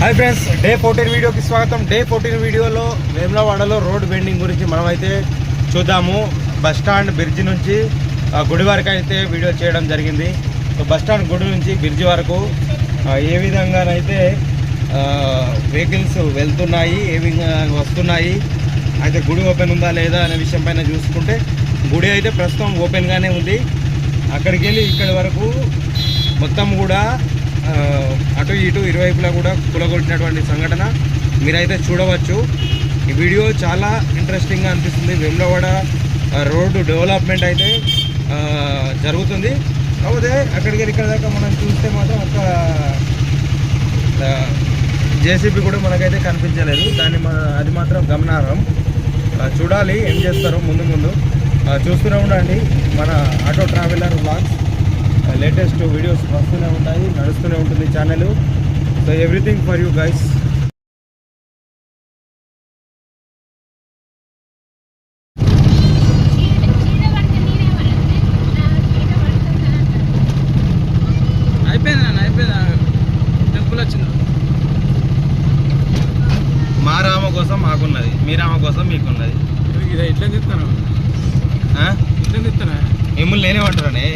Hi friends day fourteen వీడియోకి స్వాగతం. Day fourteen వీడియోలో వేములవాడలో రోడ్ బెండింగ్ గురించి మనమైతే చూద్దాము. బస్ స్టాండ్ బ్రిడ్జి నుంచి గుడి వరకు అయితే వీడియో చేయడం జరిగింది. సో బస్ స్టాండ్ గుడి నుంచి బ్రిడ్జి వరకు ఏ విధంగానైతే వెహికల్స్ వెళ్తున్నాయి ఏ విధంగా వస్తున్నాయి అయితే గుడి ఓపెన్ ఉందా లేదా అనే విషయం పైన చూసుకుంటే గుడి అయితే ప్రస్తుతం ఓపెన్గానే ఉంది. అక్కడికి వెళ్ళి ఇక్కడి వరకు మొత్తం కూడా అటు ఇటు ఇరువైపులా కూడా కూలగొట్టినటువంటి సంఘటన. మీరైతే చూడవచ్చు. ఈ వీడియో చాలా ఇంట్రెస్టింగ్గా అనిపిస్తుంది. వేములవాడ రోడ్డు డెవలప్మెంట్ అయితే జరుగుతుంది. కాకపోతే అక్కడికి ఇక్కడ దాకా మనం చూస్తే మాత్రం ఒక జేసీబీ కూడా మనకైతే కనిపించలేదు. దాన్ని అది మాత్రం గమనార్హం. చూడాలి ఏం చేస్తారో ముందు ముందు. చూస్తూనే ఉండండి మన auto traveller blogs latest videos వస్తూనే ఉంటాయి నడుస్తూనే ఉంటుంది channel so everything for you guys మా రామ కోసం మాకున్నది మీ రామ కోసం మీకున్నది. ఇది ఇట్లా తిస్తానా మిమ్మల్ని నేనేమంటారనే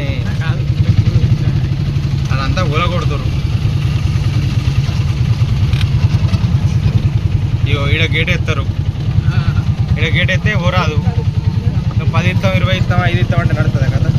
కాదు. అదంతా కొడుతురు ఇగో ఈడ గేట్ ఎత్తారు. ఈడ గేట్ ఎత్తే ఓ రాదు ఇంకా పది ఇస్తాం ఇరవై ఇస్తాం ఐదు ఇస్తాం అంటే నడుతుందా కదా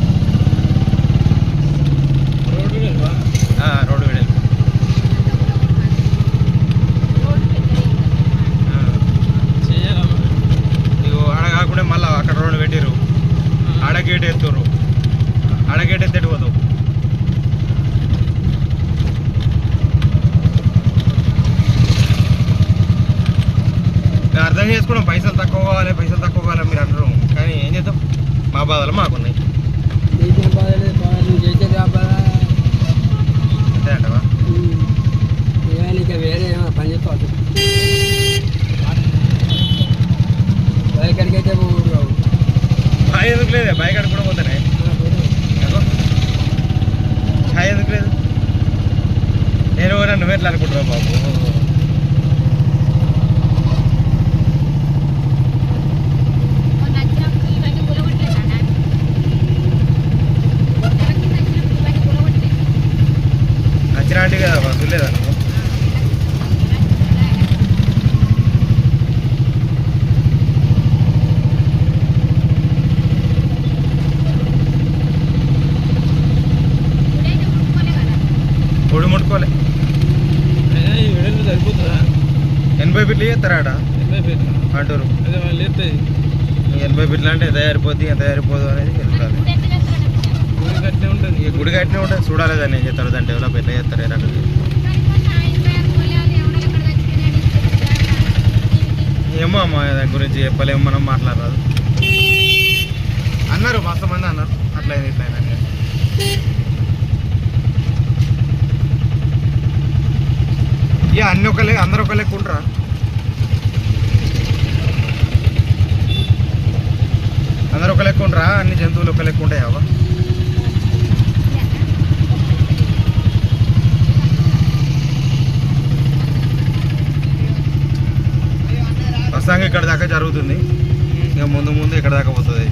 నేను అర్థం చేసుకోవడం పైసలు తక్కువ కావాలి పైసలు తక్కువ కావాలి మీరు అంటారు కానీ ఏం చేద్దాం? మా బాధలు మాకున్నాయి. అంతే అంటవా? వేరే ఏమో పని చేసుకోవద్దు ఎక్కడికైతే. ఛాయ్ ఎందుకు లేదే? అక్కడ కూడా పోతానే. ఛాయ్ ఎందుకు లేదు? నేను కూడా నువ్వు ఎట్లా అనుకుంటున్నావు బాబు? నచ్చినట్టు కదా వసూలు లేదా పొడి ముట్టుకోలే సరిపోతుందా ఎనభై బిట్లు? చేస్తారాడ ఎనభై ఫీట్లు. అంటారు ఎనభై బిట్లు అంటే ఎంత సరిపోద్ది ఎంత సరిపోదు అనేది తెలుస్తుంది. గుడి కట్టే ఉంటుంది. గుడి కట్టిన ఉంటుంది. చూడాలి దాన్ని ఏం చేస్తారు దాన్ని డెవలప్ ఎట్లా చేస్తారు ఏ రకంగా ఏమో అమ్మ దాని గురించి చెప్పలేము మనం మాట్లాడరాదు. అన్నారు మస్తు మంది అన్నారు. అట్లయింది ఇట్లా అని. ఇక అన్ని ఒకలే అందరు ఒకలే లెక్క అందరు ఒక లెక్క ఉండరా? అన్ని జంతువులు ఒక లెక్క ఉంటాయావా ప్రస్తుతానికి ఇక్కడ దాకా జరుగుతుంది. ఇక ముందు ముందు ఇక్కడ దాకా పోతుంది.